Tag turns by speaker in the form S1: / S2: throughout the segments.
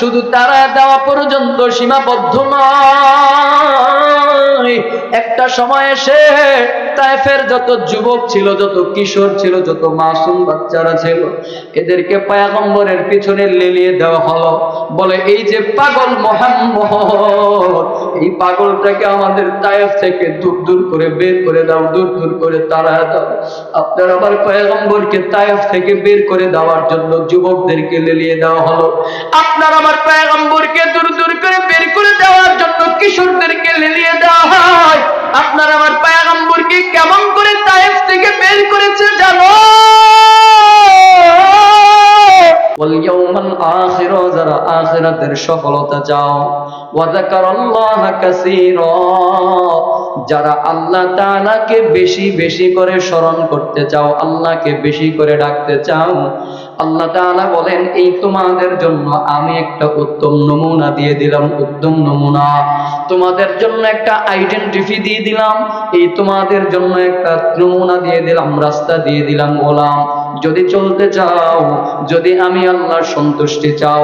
S1: শুধু তারা দেওয়া পর্যন্ত সীমাবদ্ধ নয়। একটা সময় এসে তাইফের যত যুবক ছিল, যত কিশোর ছিল, যত মাসুম বাচ্চারা ছিল, এদেরকে পায়াগম্বরের পিছনে লেলিয়ে দেওয়া হলো। বলে, এই যে পাগল মোহাম্মদ, এই পাগলটাকে আমাদের তায়েফ থেকে দূর দূর করে বের করে দাও, দূর দূর করে তারা দাও। আপনার আবার পয়গম্বরকে তায়েফ থেকে বের করে দেওয়ার জন্য যুবকদেরকে লেলিয়ে দেওয়া হলো। আপনার আমার পয়গম্বরকে দূর দূর করে বের করে দেওয়ার জন্য কিশোরদেরকে লেলিয়ে দেওয়া হয়। আপনার আমার পয়গম্বরকে কেমন করে তায়েফ থেকে বের করেছে জানো? যারা আখিরাতের সফলতা চাও যারা বেশি বেশি করে স্মরণ করতে চাও, আল্লাহকে বেশি করে ডাকতে চাও আল্লাহ বলেন, এই তোমাদের জন্য আমি একটা উত্তম নমুনা দিয়ে দিলাম, উত্তম নমুনা। তোমাদের জন্য একটা আইডেন্টিটি দিয়ে দিলাম, এই তোমাদের জন্য একটা নমুনা দিয়ে দিলাম, রাস্তা দিয়ে দিলাম, গোলাম। যদি চলতে চাও, যদি আমি আল্লাহর সন্তুষ্টি চাও,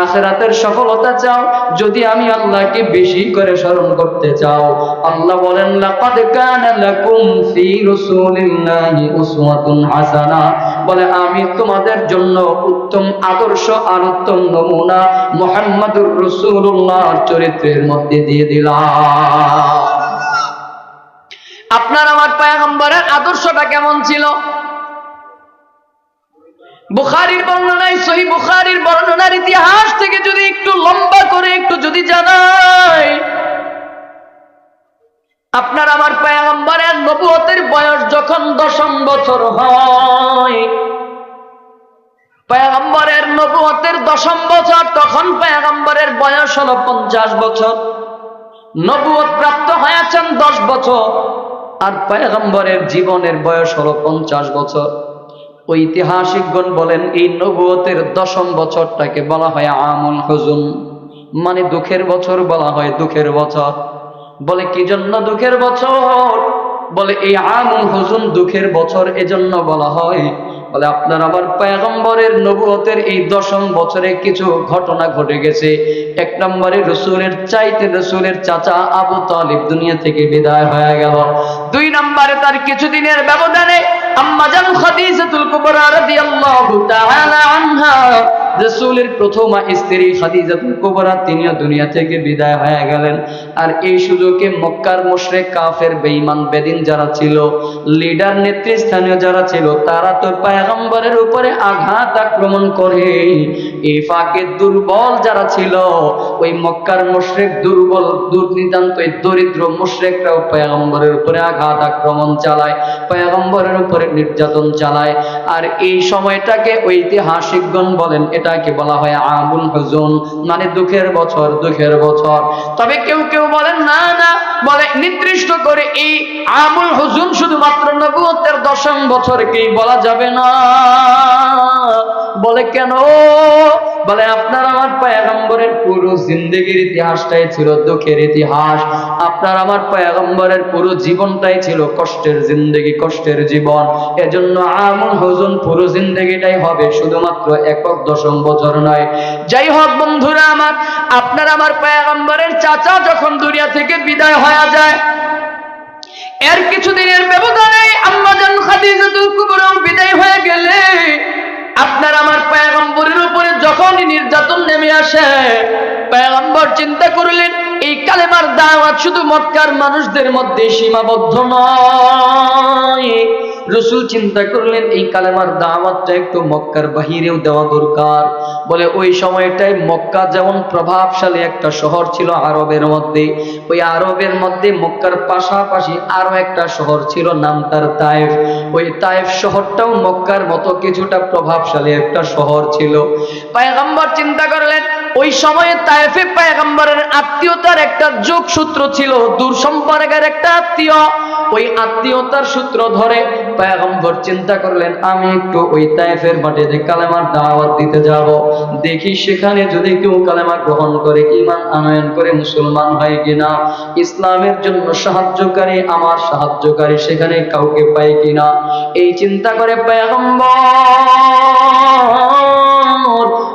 S1: আখেরাতের সফলতা চাও, যদি আমি আল্লাহকে বেশি করে স্মরণ করতে চাও। আল্লাহ বলেন, লাকাদ কানা লাকুম ফি রাসূলিল্লাহি উসওয়াতুন হাসানা। বলে, আমি তোমাদের জন্য উত্তম আদর্শ আর উত্তম নমুনা মুহাম্মাদুর রাসূলুল্লাহর চরিত্রের মধ্যে দিয়ে দিলাম। আপনার আমার পয়গম্বরের আদর্শটা কেমন ছিল? বুখারির বর্ণনায়, সহি বুখারির বর্ণনার ইতিহাস থেকে যদি একটু লম্বা করে, একটু যদি জানাই আপনার আমার পায়গম্বরের নবুয়তের বয়স যখন দশম বছর হয়, পায়গম্বরের নবুয়তের দশম বছর, তখন পায়গম্বরের বয়স হলো পঞ্চাশ বছর। নবুয়ত প্রাপ্ত হয়েছেন দশ বছর, আর পায়গম্বরের জীবনের বয়স হলো পঞ্চাশ বছর। ঐতিহাসিকগণ বলেন, এই নবুয়তের দশম বছরটাকে বলা হয় আমুল হুজুন মানে দুঃখের বছর বলা হয় দুঃখের বছর। বলে, কি জন্য দুঃখের বছর? বলে, এই আমুল হুজুন দুঃখের বছর এজন্য বলা হয়। বলে, আপনার আমার পয়গম্বরের নবুয়তের এই দশম বছরে কিছু ঘটনা ঘটে গেছে। এক নম্বরে রসুলের, চাইতে রসুলের চাচা আবু তালিব দুনিয়া থেকে বিদায় হয়ে গেল। দুই নম্বরে তার কিছুদিনের ব্যবধানে আম্মাজান খাদিজাতুল কুবরা রাদিয়াল্লাহু তাআলা আনহা রসুলের প্রথম স্ত্রী খাদিজাতুল কুবরা, তিনিও দুনিয়া থেকে বিদায় হয়ে গেলেন। আর এই সুযোগে মক্কার মোশরে কাফের, বেঈমান, বেদিন যারা ছিল, লিডার, নেতৃস্থানীয় যারা ছিল, তারা তো পয়গম্বরের উপরে আঘাত আক্রমণ করে। এই ফাঁকে দুর্বল যারা ছিল, ওই মক্কার মুশরিক দুর্বল, দুর্নিতান্ত এই দরিদ্র মুশরিকরাও পয়গম্বরের উপরে আঘাত আক্রমণ চালায়, পয়গম্বরের উপরে নির্যাতন চালায়। আর এই সময়টাকে ঐতিহাসিকগণ বলেন এটাকে বলা হয় আমুল হুজুন মানে দুঃখের বছর দুঃখের বছর। তবে কেউ কেউ বলেন, না না, বলে নির্দিষ্ট করে এই আমুল হুজুন শুধুমাত্র নবুয়তের দশম বছরকেই বলা যাবে না। বলে কেন? বলে আপনার আমার পয়গম্বরের পুরো জিন্দগির ইতিহাসটাই ছিল দুঃখের ইতিহাস। আপনার আমার পয়গম্বরের পুরো জীবনটাই ছিল কষ্টের জিন্দগি, কষ্টের জীবন। এজন্য আমুল হুজুন পুরো জিন্দগিটাই হবে শুধুমাত্র একক দশম বছর নয় যাই হোক বন্ধুরা আমার, আপনার আমার পয়গম্বরের চাচা যখন দুনিয়া থেকে বিদায় হয়ে যায়, এর কিছুদিনের ব্যবধানে আম্মাজান খাদিজাতুল কুবরা বিদায় হয়ে গেলে আপনার আমার পয়গম্বরের উপরে যখনই নির্যাতন নেমে আসে, পয়গম্বর চিন্তা করলেন, এই কালেমার দাওয়াত শুধু মক্কার মানুষদের মধ্যে সীমাবদ্ধ নয়। রসুল চিন্তা করলেন, এই কালেমার দাওয়াতটা একটু মক্কার বাহিরেও দেওয়া দরকার। বলে, ওই সময়টায় মক্কা যেমন প্রভাবশালী একটা শহর ছিল আরবের মধ্যে, ওই আরবের মধ্যে মক্কার পাশাপাশি আরও একটা শহর ছিল, নাম তার তায়েফ। ওই তায়েফ শহরটাও মক্কার মতো কিছুটা প্রভাবশালী একটা শহর ছিল। পায়গম্বর চিন্তা করলেন ওই সময়ে তায়েফে পায়গম্বরের আত্মীয়তার একটা যোগসূত্র ছিল, দূর সম্পর্কের একটা আত্মীয়। ওই আত্মীয়তার সূত্র ধরে পায়গম্বর চিন্তা করলেন, আমি একটু ওই তায়েফের মাটিতে কালেমার দাওয়াত দিতে যাব। দেখি সেখানে যদি কেউ কালেমা গ্রহণ করে ইমান আনয়ন করে মুসলমান হয় কিনা, ইসলামের জন্য সাহায্যকারী, আমার সাহায্যকারী সেখানে কাউকে পাই কিনা। এই চিন্তা করে পায়গম্বর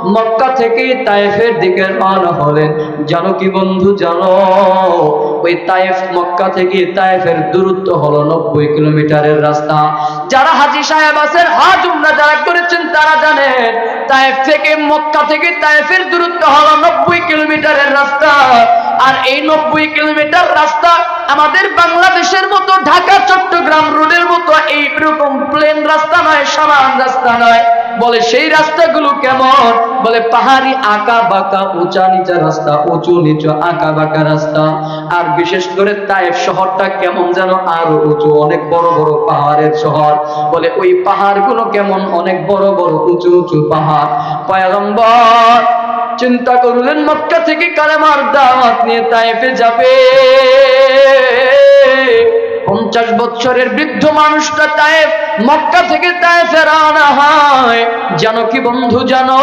S1: মক্কা থেকে তায়েফের দিকে রওনা হলেন। জানো কি বন্ধু, জানো? ওই তায়েফ মক্কা থেকে তায়েফের দূরত্ব হলো নব্বই কিলোমিটারের রাস্তা। যারা হাজি সাহেব আছেন, হাজ উমরা যারা করেছেন, তারা জানেন তায়েফ থেকে মক্কা থেকে তায়েফের দূরত্ব হলো নব্বই কিলোমিটারের রাস্তা। আর এই নব্বই কিলোমিটার রাস্তা আমাদের বাংলাদেশের মতো ঢাকা, চট্টগ্রাম রোডের মতো এইরকম প্লেন রাস্তা নয় সমান রাস্তা নয়। বলে সেই রাস্তাগুলো কেমন? বলে পাহাড়ি আঁকা বাঁকা, উঁচা নিচা রাস্তা, উঁচু নিচু আঁকা বাঁকা রাস্তা। আর বিশেষ করে তাইফ শহরটা কেমন যেন আরও উঁচু, অনেক বড় বড় পাহাড়ের শহর। বলে ওই পাহাড়গুলো কেমন? অনেক বড় বড়, উঁচু উঁচু পাহাড়। পয়গম্বর চিন্তা করলেন মক্কা থেকে কালেমার দাওয়াত নিয়ে তাইফে যাবে। পঞ্চাশ বছরের বৃদ্ধ মানুষটা তাইফ মক্কা থেকে তাইফে রওনা হয়। জানো কি বন্ধু, জানো?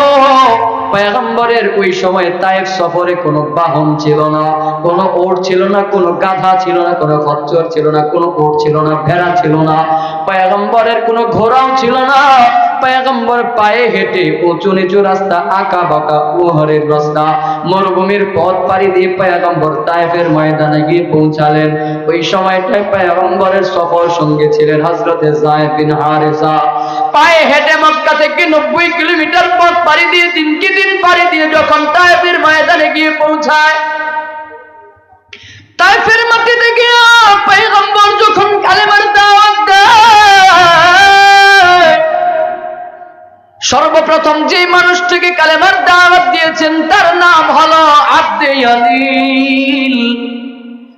S1: পয়গম্বরের ওই সময় তাইফ সফরে কোনো বাহন ছিল না, কোনো ওট ছিল না, কোনো গাধা ছিল না, কোনো খচ্চর ছিল না, কোনো ওট ছিল না, ভেড়া ছিল না, পয়গম্বরের কোনো ঘোড়াও ছিল না। পয়গম্বর পায়ে হেঁটে উঁচু নিচু রাস্তা আঁকা বাঁকা উহরের রাস্তা, মরুভূমির পথ পাড়ি দিয়ে পয়গম্বর তায়েফের ময়দানে গিয়ে পৌঁছালেন। ওই সময়টায় পয়গম্বরের সফর সঙ্গে ছিলেন হজরতে পায়ে হেঁটে মক্কা থেকে নব্বই কিলোমিটার পথ পাড়ি দিয়ে দিনকে দিন পাড়ি দিয়ে যখন তায়েফের ময়দানে গিয়ে পৌঁছায় তাইফের মাটিতে গিয়া পয়গম্বর যখন কালেমার দাওয়াত সর্বপ্রথম যে মানুষটিকে কালেমার দাওয়াত দিয়েছেন, তার নাম হলো আব্দে আলিল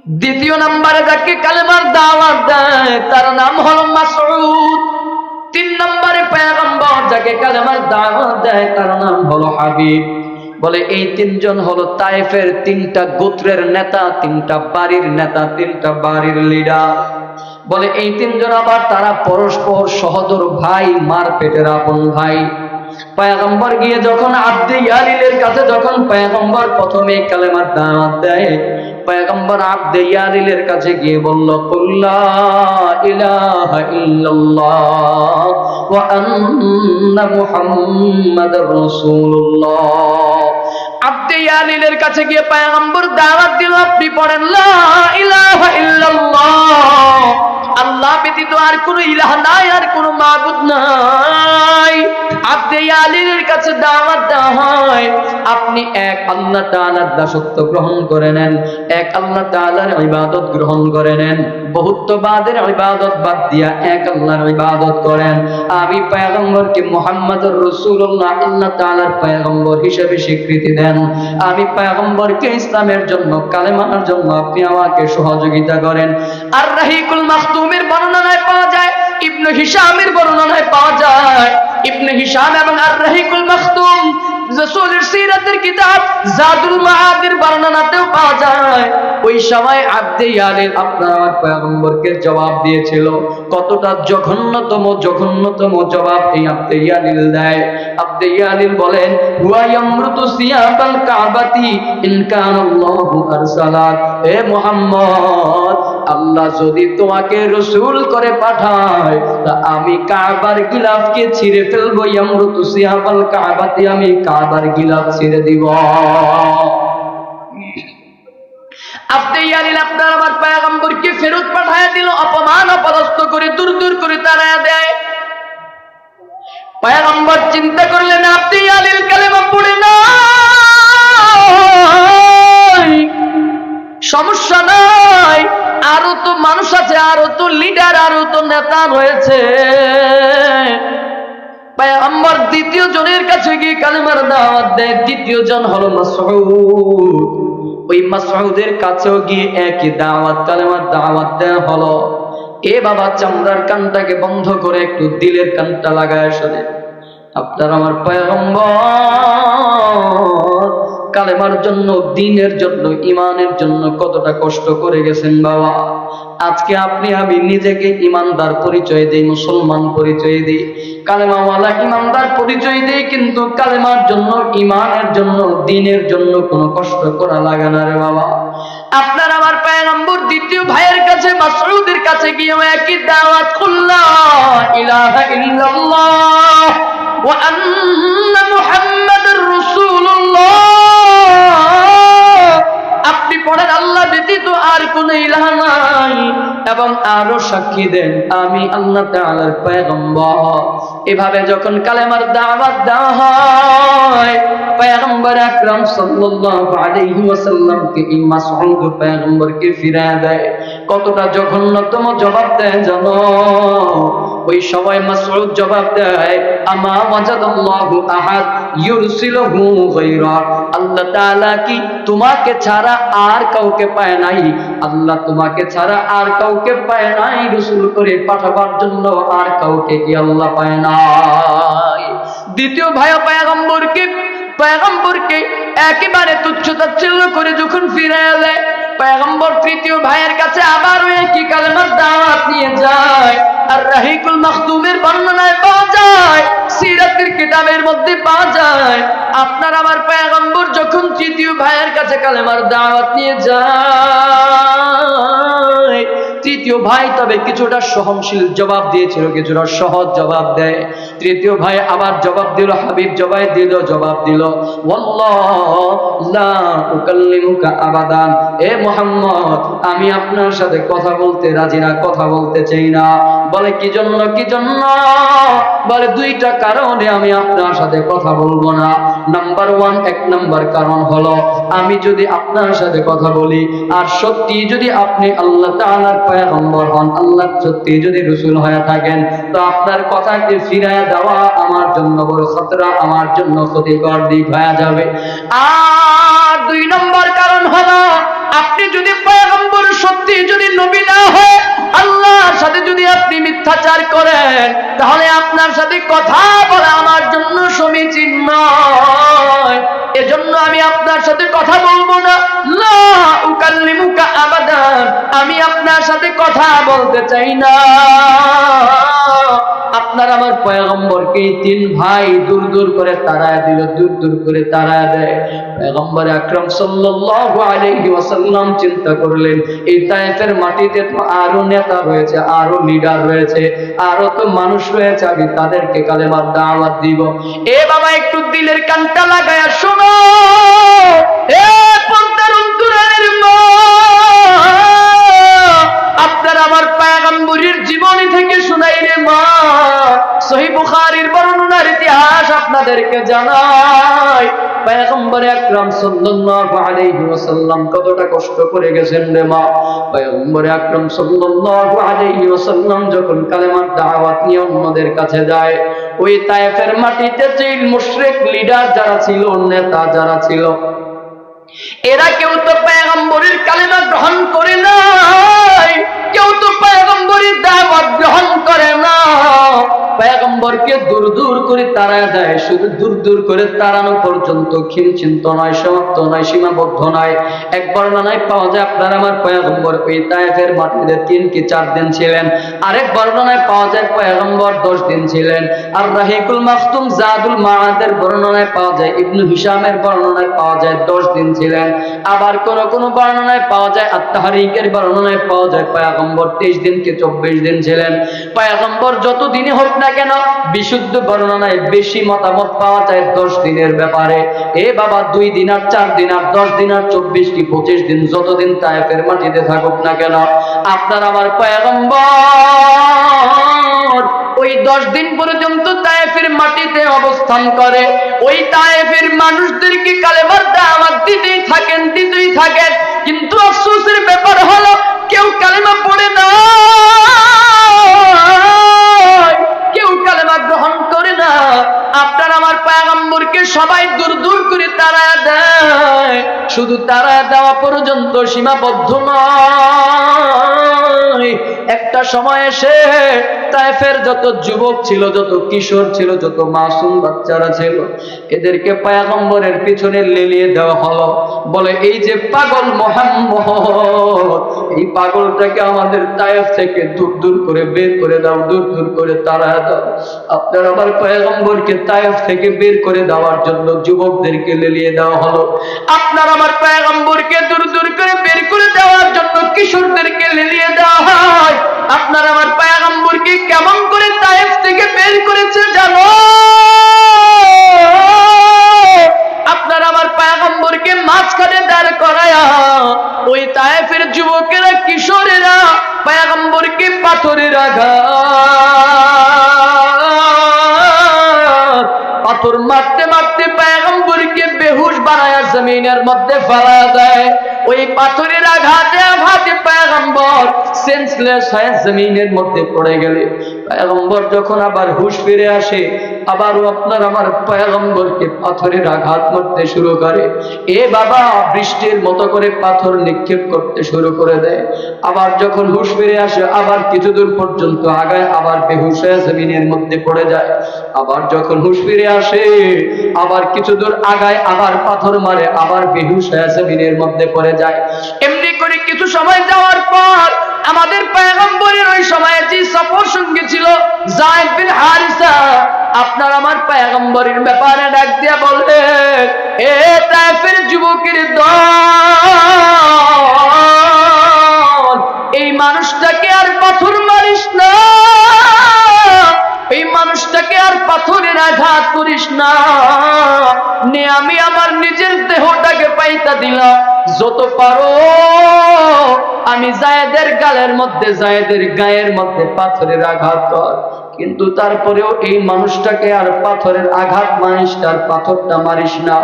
S1: দ্বিতীয় নম্বরে যাকে কালেমার দাওয়াত দেয়, তার নাম হল মাসউদ। তিন নম্বরে পয়গম্বর যাকে কালেমার দাওয়াত দেয়, তার নাম হলো হাবিব। বলে, এই তিনজন হলো তায়েফের তিনটা গোত্রের নেতা, তিনটা বাড়ির নেতা, তিনটা বাড়ির লিডার বলে, এই তিনজন আবার তারা পরস্পর সহদর ভাই, মার পেটের আপন ভাই। পায়গম্বর গিয়ে যখন আব্দে ইয়ালিলের কাছে, যখন পায়গম্বর প্রথমে কালেমার দাওয়াত দেয় পায়গম্বর আব্দে কাছে গিয়ে বলল কুল্লা ইলাহা ইল্লাল্লাহ ওয়া আন্না কাছে গিয়ে দাওয়াত দিল, আপনি পড়েন আল্লাহ ব্যতীত আর কোন ইলাহ নাই, আর কোন নাই। ইয়ালিলের কাছে দাওয়াত দেওয়া হয়, আপনি এক আল্লাহ দাসত্ব গ্রহণ করে নেন, এক আল্লাহ ইবাদত গ্রহণ করে নেন। বহুত্ববাদের ইবাদত বাদ দিয়া এক আল্লাহর ইবাদত করেন। আমি পয়গম্বরকে মুহাম্মদুর আল্লাহ পয়গম্বর হিসেবে স্বীকৃতি দেন। আমি পয়গম্বরকে ইসলামের জন্য, কালেমার জন্য আপনি আমাকে সহযোগিতা করেন। আর রাহিকুল মাখতুমের বর্ণনায় পাওয়া ইবনে হিশামের বর্ণনায় পাওয়া যায়। ইবনে হিশাম এবং আর রাহিকুল মাখতুম রাসূলের সিরাতের কিতাব জাদুল মাআদের বর্ণনাতেও পাওয়া যায়। ওই সময় আব্দে ইয়ালিল আপনার পয়গম্বরকে জবাব দিয়েছিল, কতটা জঘন্যতম জঘন্যতম জবাব এই আব্দে ইয়ালিল দেয়। আব্দে ইয়ালিল বলেন, হুয়া ইয়ামরুতু সিয়াবাল কাবাতি ইন কানাল্লাহু আরসালাক হে মুহাম্মদ আল্লাহ যদি তোমাকে রসুল করে পাঠায়, তা আমি কাবার গিলাফকে ছিঁড়ে ফেলব, ইয়ামরুতু সিয়াবাল কাবাতি, আমি কাবার গিলাফ ছিঁড়ে দিব। আপনি ইয়ালিল আপনার আমার পায়গম্বরকে ফেরত পাঠায় দিল, অপমান অপদস্থ করে, দূর দূর করে তাড়ায় দেয়। পায়গম্বর চিন্তা করলেন, আপনি ইয়ালিল কালেমা পড়ে না। সমস্যা নাই। আরও তো মানুষ আছে, আরও তো লিডার আরও তো নেতা রয়েছে। পায়গম্বর দ্বিতীয় জনের কাছে গিয়ে কালেমার দাওয়াত দেয়, দ্বিতীয় জন হলো মাসউদ। ওই মাসউদের কাছেও গিয়ে একই দাওয়াত, কালেমার দাওয়াত দেওয়া হলো। এ বাবা চামড়ার কানটাকে বন্ধ করে একটু দিলের কানটা লাগায় সাথে আপনার আমার পয়গম্বর কালেমার জন্য, দিনের জন্য, ইমানের জন্য কতটা কষ্ট করে গেছেন বাবা। আজকে আপনি, আমি নিজেকে ইমানদার পরিচয় দেই, মুসলমান পরিচয় দিই। কালেমাওয়ালা ইমানদার পরিচয় দেই, কিন্তু কালেমার জন্য, ইমানের জন্য, দিনের জন্য কোনো কষ্ট করা লাগে না রে বাবা। আপনার আমার পায়গম্বর দ্বিতীয় ভাইয়ের কাছে মাসউদের কাছে গিয়ে একই দাওয়াত কুল্লা ইলাহা ইল্লাল্লাহ, ওয়া আন্না মুহাম্মাদুর আপনি পড়েন, আল্লাহ ব্যতীত আর কোন ইলাহ নাই। এবং আরও সাক্ষী দেন, আমি আল্লাহ তাআলার পয়গম্বর। এভাবে যখন কালেমার দাওয়াত দেওয়া হয়, পয়গম্বর আকরাম সাল্লাল্লাহু আলাইহি ওয়াসাল্লামকে এই মাসউদ পয়গম্বরকে ফিরায় দেয়। কতটা জঘন্যতম জবাব দেয় জানো? ওই সময় মাসউদ জবাব দেয়, আমা ওয়াজাদাল্লাহু আহাদ ইউরসিলহু গায়রা। আল্লাহ তাআলা কি তোমাকে ছাড়া আর কাউকে পায় নাই? আল্লাহ তোমাকে ছাড়া আর কাউকে পায় নাই, রসুল করে পাঠাবার জন্য আর কাউকে কি আল্লাহ পায় নাই? দ্বিতীয় ভাই পায়গম্বরকে পায়গম্বরকে একেবারে তুচ্ছ তাচ্ছিল্য করে যখন ফিরে এলে পায়গম্বর তৃতীয় ভাইয়ের কাছে আবারও একই কালেমার দাওয়াত নিয়ে যায়। আর রাহিকুল মাখতুমের বর্ণনায় পাওয়া যায়, সিরাতের কিতাবের মধ্যে পাওয়া যায়, আপনার আমার পায়গম্বর যখন তৃতীয় ভাইয়ের কাছে কালেমার দাওয়াত নিয়ে যায় তৃতীয় ভাই তবে কিছুটা সহনশীল জবাব দিয়েছিল, কিছুটা সহজ জবাব দেয়। তৃতীয় ভাই আবার জবাব দিল, হাবিব জবাব দিল জবাব দিল আবাদান। এ মোহাম্মদ, আমি আপনার সাথে কথা বলতে রাজি না, কথা বলতে চাই না। বলে, কি জন্য কি জন্য? বলে, দুইটা কারণে আমি আপনার সাথে কথা বলব না। নাম্বার ওয়ান, এক নাম্বার কারণ হলো, আমি যদি আপনার সাথে কথা বলি, আর সত্যি যদি আপনি আল্লাহ তাআলার পয়গম্বর হন আল্লাহ সত্যি যদি রসুল হয়ে থাকেন, তো আপনার কথাকে ফিরায় দেওয়া আমার জন্য বড় খতরা, আমার জন্য ক্ষতিকর দিক হয়ে যাবে। আর দুই নম্বর কারণ হলো, আপনি যদি পয়গম্বর, সত্যি যদি নবী না হয় আল্লাহর সাথে যদি আপনি মিথ্যাচার করেন, তাহলে আপনার সাথে কথা বলা আমার জন্য সমীচীন নয়। এজন্য আমি আপনার সাথে কথা বলব না সাথে কথা বলতে চাই না। আপনার আমার পয়গম্বরকে তিন ভাই দূর দূর করে তাড়ায় দিল, দূর দূর করে তাড়ায় দেয়। পয়গম্বর আকরাম সাল্লাল্লাহু আলাইহি ওয়াসাল্লাম চিন্তা করলেন, এই তায়েফের মাটিতে তো আরও নেতা রয়েছে, আরও লিডার রয়েছে, আরও তো মানুষ রয়েছে, আমি তাদেরকে কালেমার দাওয়াত দিব। এ বাবা, একটু দিলের কানটা লাগায়া শোনো। এ আপনাদেরকে জানাই পয়গম্বর আকরাম সাল্লাল্লাহু আলাইহি ওয়াসাল্লাম কতটা কষ্ট করে গেছেন রে মা। পয়গম্বর আকরাম সাল্লাল্লাহু আলাইহি ওয়াসাল্লাম যখন কালেমার দাওয়াত নিয়ে অন্যদের কাছে যায়, ওই তায়েফের মাটিতে যে মুশরিক লিডার যারা ছিল, নেতা যারা ছিল, এরা কেউ তো পায়গম্বরের কালেমা গ্রহণ করে নাই, কেউ তো পায়গম্বরের পায়গম্বরকে দূর দূর করে তাড়ায় দেয়। শুধু দূর দূর করে তাড়ানো পর্যন্ত খিনচিন্ত নয়, সমাপ্ত নয়, সীমাবদ্ধ নয়। এক বর্ণনায় পাওয়া যায়, আপনার আমার পয়গম্বর, ওই তায়েফের মাটিতে তিন কি চার দিন ছিলেন? আরেক বর্ণনায় পাওয়া যায়, পয়গম্বর দশ দিন ছিলেন। আর রাহিকুল মাখতুম জাদুল মাআদের বর্ণনায় পাওয়া যায়, ইবনু হিশামের বর্ণনায় পাওয়া যায়, দশ দিন ছিলেন। আবার কোন কোন বর্ণনায় পাওয়া যায় আত্মাহারিকের বর্ণনায় পাওয়া যায়, পয়গম্বর তেইশ দিন কি চব্বিশ দিন ছিলেন? পয়গম্বর যত দিনে হোক না কেন বিশুদ্ধ বর্ণনায় বেশি মতামত পাওয়া যায় দশ দিনের ব্যাপারে। এ বাবা দুই দিন আর চার দিন আর দশ দিন আর চব্বিশ কি পঁচিশ দিন যতদিন তায়েফের মাটিতে থাকুক না কেন, আপনার আমার পয়গম্বর ওই দশ দিন পর্যন্ত তায়েফের মাটিতে অবস্থান করে। ওই তায়েফের মানুষদেরকে কালেমার দাওয়াত দিতেই থাকেন দিতেই থাকেন। কিন্তু আফসোসের ব্যাপার হলো, কেউ কালেমা পড়ে না। সবাই দূর দূর করে তারা দেয়। শুধু তারা দেওয়া পর্যন্ত সীমাবদ্ধ নয়। একটা সময় এসে তাইফের যত যুবক ছিল, যত কিশোর ছিল, যত মাসুম বাচ্চারা ছিল, এদেরকে পায়গম্বরের পিছনে লেলিয়ে দেওয়া হলো। বলে, এই যে পাগল মোহাম্মদ, এই পাগলটাকে আমাদের তায়েফ থেকে দূর দূর করে বের করে দাও, দূর দূর করে তারা দাও। আপনার আমার পয়গম্বরকে তায়েফ থেকে বের করে দেওয়ার জন্য যুবকদেরকে লেলিয়ে দেওয়া হলো। আপনার আমার পয়গম্বরকে দূর দূর করে করে দেওয়ার জন্য কিশোরদেরকে লেলিয়ে দেওয়া হয়। আপনার আমার পয়গম্বরকে কেমন করে তায়েফ থেকে বের করেছে জানো? আপনার আমার মাঝখানে দাঁড় করায়া ওই তায়েফের যুবকেরা, কিশোরেরা, পায়গম্বরকে পাথরের আঘাত। পাথর মারতে মারতে পায়গম্বরকে বেহুশ বানায়া জমিনের মধ্যে ফেলা দেয়। ওই পাথরের আঘাতে আঘাতে পায়গম্বর সেন্সলেস হয়ে জমিনের মধ্যে পড়ে গেলে। পায়গম্বর যখন আবার হুশ ফিরে আসে, আবারও আপনার আমার পায়গম্বরকে পাথরের আঘাত করতে শুরু করে। এ বাবা বৃষ্টির মতো করে পাথর নিক্ষেপ করতে শুরু করে দেয়। আবার যখন হুশ ফিরে আসে, আবার কিছু দূর পর্যন্ত আগায়, আবার বেহুশ হয়ে জমিনের মধ্যে পড়ে যায়। আবার যখন হুশ ফিরে আসে, আবার কিছু দূর আগায়, আবার পাথর মারে, আবার বেহুশ হয়ে জমিনের মধ্যে পড়ে যায়। এমনি করে কিছু সময় যাওয়ার পর আমাদের পায়গম্বরের ওই সময়ে যে সফর সঙ্গী ছিল আপনার আমার পায়গম্বরের ব্যাপারে ডাক দিয়া বলে এ তাইফের যুবকের দল, এই মানুষটাকে আর পাথর মারিস না। এই মানুষটাকে আর পাথরের আঘাত করিস না। নে, আমি আমার নিজের দেহটাকে পাইতা দিলাম। যত পারো, আমি জায়েদের গালের মধ্যে, জায়েদের গায়ের মধ্যে পাথরের আঘাত কর। কিন্তু তারপরেও এই মানুষটাকে আর পাথরের আঘাত মারিস তার পাথরটা মারিস না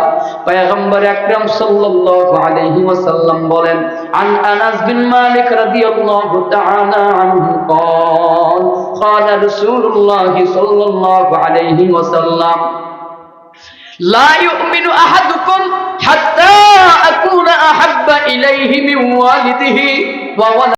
S1: পয়গম্বর আকরাম সাল্লাল্লাহু আলাইহি ওয়াসাল্লাম বলেন আন আনাস বিন মালিক রাদিয়াল্লাহু তাআলা আনহু قال قال رسول الله صلى الله عليه وسلم لا يؤمن أحدكم حتى أكون أحب إليه من والده وولده